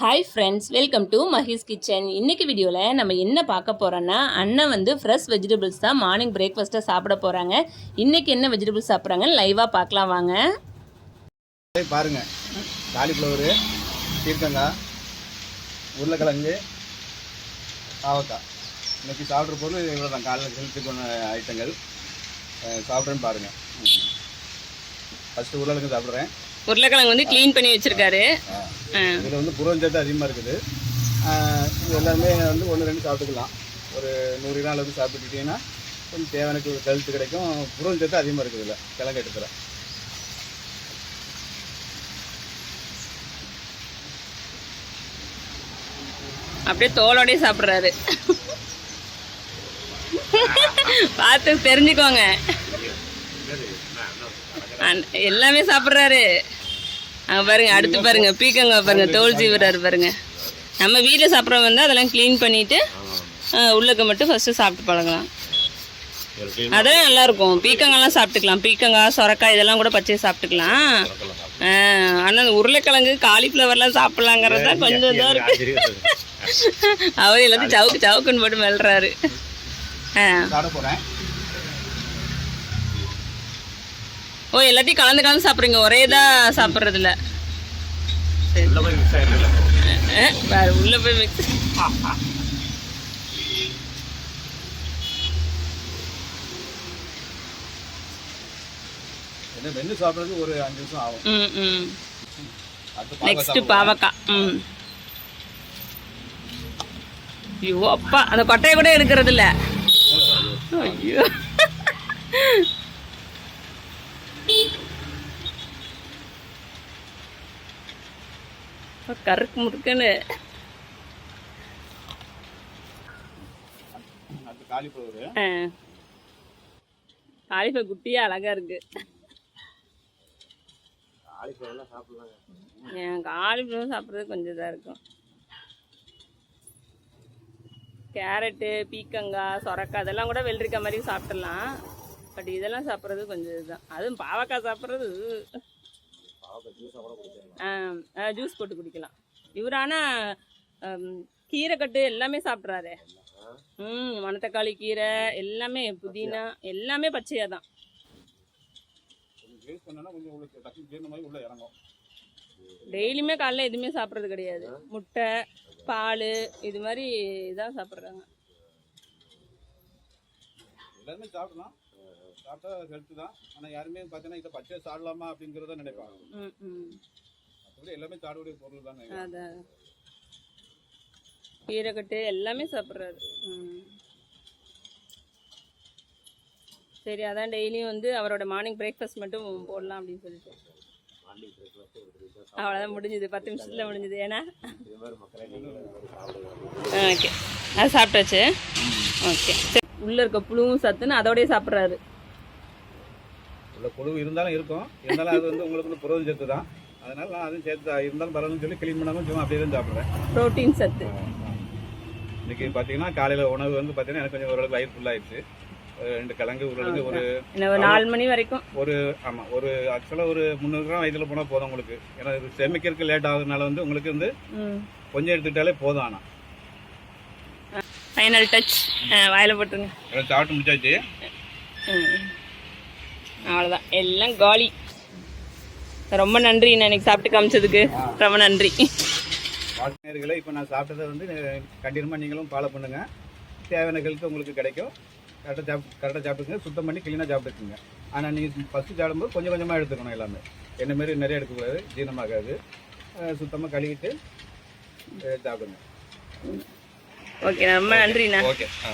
Hi friends welcome to Mahi's kitchen இன்னைக்கு வீடியோவில் நம்ம என்ன பார்க்க போகிறோன்னா அண்ணன் வந்து ஃப்ரெஷ் வெஜிடபிள்ஸ் தான் மார்னிங் பிரேக்ஃபாஸ்ட்டாக சாப்பிட போகிறாங்க இன்றைக்கி என்ன வெஜிடபிள்ஸ் சாப்பிட்றாங்கன்னு லைவாக பார்க்கலாம் வாங்க. பாருங்கள் காலிஃப்ளவரு பீர்க்கங்காய் உருளைக்கிழங்கு ஆவக்காய் இன்றைக்கி சாப்பிட்ற பொருள் இவ்வளோ தான் காலையில் ஹெல்த்துக்கான ஐட்டங்கள் சாப்பிட்றேன்னு பாருங்கள் ஃபஸ்ட்டு உருளைக்கிழங்கு சாப்பிட்றேன். உருளைக்கிழங்கு வந்து க்ளீன் பண்ணி வச்சுருக்காரு. இதில் வந்து புரோஞ்சத்து அதிகமாக இருக்குது. எல்லாருமே வந்து ஒன்று ரெண்டு சாப்பிட்டுக்கலாம். ஒரு நூறு கிராம் அளவுக்கு சாப்பிட்டுக்கிட்டீங்கன்னா கொஞ்சம் தேவையான ஹெல்த் கிடைக்கும். புரோஞ்சத்து அதிகமாக இருக்குது இதில் கிழங்கு எடுத்துல. அப்படியே தோலோடயே சாப்பிட்றாரு. பார்த்து தெரிஞ்சுக்கோங்க. எல்லாமே சாப்பிட்றாரு. அங்கே பாருங்க அடுத்து பாருங்க பீக்கங்காய் பாருங்க தோல் சீவுறாரு பாருங்க. நம்ம வீட்டில் சாப்பிட்றவங்க வந்து அதெல்லாம் க்ளீன் பண்ணிட்டு ஆ, உள்ளக்க மட்டும் ஃபர்ஸ்ட் சாப்பிட்டு பழகலாம். அதெல்லாம் நல்லா இருக்கும் பீக்கங்காய்லாம் சாப்பிட்டுக்கலாம். பீக்கங்காய் சொரக்காய் இதெல்லாம் கூட பச்சையை சாப்பிட்டுக்கலாம். ஆனால் அந்த உருளைக்கிழங்கு காலிஃப்ளவர்லாம் சாப்பிட்லாங்கிறது தான் கொஞ்சம் இதாக இருக்கு. அவர் எல்லாத்தையும் சவுக்கு சவுக்குன்னு போட்டு மெல்றாரு ஆ. ஓ எல்லாத்தையும் கலந்து கலந்து சாப்பிட்றீங்க. ஒரே இதாக சாப்பிட்றது இல்ல அஹ், பாரு உள்ள போய் மிக்ஸ் என்ன வெண்ணு சாப்பிட்றதுக்கு ஒரு அஞ்சு நிமிஷம் ஆகும். ம் ம். அடுத்து பாவக்காய் நெக்ஸ்ட் சாப்பிடுவோம். பாவக்காய். ம். ஐயோ அப்பா அந்த கொட்டையை கூட எடுக்கிறது இல்ல ஐயோ. கருக்கு முறுக்குன்னு. அடுத்து காலிஃப்ளவரு. காலிஃபை குட்டியா அழகா இருக்கு. காலிஃப்ளவர் சாப்பிட்றது கொஞ்சம் இதாக இருக்கும். கேரட்டு பீக்கங்காய் சொரக்காய் அதெல்லாம் கூட வெள்ளரிக்காய் மாதிரி சாப்பிட்றலாம் பட் இதெல்லாம் சாப்பிட்றது கொஞ்சம் இதுதான். அதுவும் பாவக்காய் சாப்பிட்றது ஜூஸ் போட்டு குடிக்கலாம். இவர் ஆனால் கீரைக்கட்டு எல்லாமே சாப்பிட்றாரு. ம் மணத்தக்காளி கீரை எல்லாமே புதினா எல்லாமே பச்சையாக தான் டெய்லியுமே காலைல எதுவுமே சாப்பிட்றது கிடையாது. முட்டை பால் இது மாதிரி இதான் சாப்பிட்றாங்க. எல்லாருமே சாப்பிடலாம். சாப்பிட்டா ஹெல்த்து தான். ஆனால் யாருமே பார்த்தீங்கன்னா இதை பச்சை சாப்பிடலாமா அப்படிங்கிறத நினைப்பாங்க. ம் ம். மற்றபடி எல்லாமே சாப்பிடக்கூடிய பொருள் தான். அதான். கீரைக்கட்டு எல்லாமே சாப்பிட்றாரு. சரி அதான் டெய்லியும் வந்து அவரோட மார்னிங் பிரேக்ஃபாஸ்ட் மட்டும் போடலாம் அப்படின்னு சொல்லிட்டு. அவ்வளோதான் முடிஞ்சுது. பத்து நிமிஷத்தில் முடிஞ்சுது. ஏன்னா? ஓகே. அது சாப்பிட்டாச்சு. ஓகே. சரி உள்ளே இருக்க புழுவும் சத்துன்னு அதோடய சாப்பிட்றாரு. உள்ள புழு இருந்தாலும் இருக்கும். இருந்தாலும் அது வந்து உங்களுக்கு சேர்த்து தான். அதனால நான் அதுவும் சேர்த்து இருந்தாலும் பரவாயில்லன்னு சொல்லி க்ளீன் பண்ணாமல் சும்மா அப்படியே தான் சாப்பிட்றேன். ப்ரோட்டீன் சத்து. இன்னைக்கு பார்த்தீங்கன்னா காலையில் உணவு வந்து பார்த்தீங்கன்னா எனக்கு கொஞ்சம் ஓரளவுக்கு வயிறு ஃபுல்லாகிடுச்சு ரெண்டு கிழங்கு உருளைக்கு ஒரு நாலு மணி வரைக்கும். ஒரு ஆமாம் ஒரு ஆக்சுவலாக ஒரு முந்நூறு கிராம் வயிற்றுல போனால் போதும் உங்களுக்கு. ஏன்னா இது செமிக்கிறதுக்கு லேட் ஆகுறதுனால வந்து உங்களுக்கு வந்து கொஞ்சம் எடுத்துக்கிட்டாலே போதும் ஆனால் ஃபைனல் டச் வாயில் போட்டுருங்க. சாப்பிட்டு முடிச்சாச்சு. அவ்வளோதான் எல்லாம் காலி. ரொம்ப நன்றி நான் சாப்பிட்டு காமிச்சதுக்கு. ரொம்ப நன்றி. வாழ்க்கையர்களை இப்போ நான் சாப்பிட்டதை வந்து கண்டினியூமாக நீங்களும் ஃபாலோ பண்ணுங்கள் தேவையான ஹெல்த் உங்களுக்கு கிடைக்கும். கரெக்டாக சாப்பிட்டு கரெக்டாக சாப்பிட்டுங்க சுத்தம் பண்ணி க்ளீனாக சாப்பிட்டுக்குங்க. ஆனால் நீங்கள் ஃபஸ்ட்டு சாப்பிடும்போது கொஞ்சம் கொஞ்சமாக எடுத்துக்கணும் எல்லாமே. என்ன மாரி நிறைய எடுக்கக்கூடாது. ஜீரணமாகாது. சுத்தமாக கழுவிட்டு சாப்பிடுங்க. ஓகே ரொம்ப நன்றிண்ணா. ஓகே ஆ.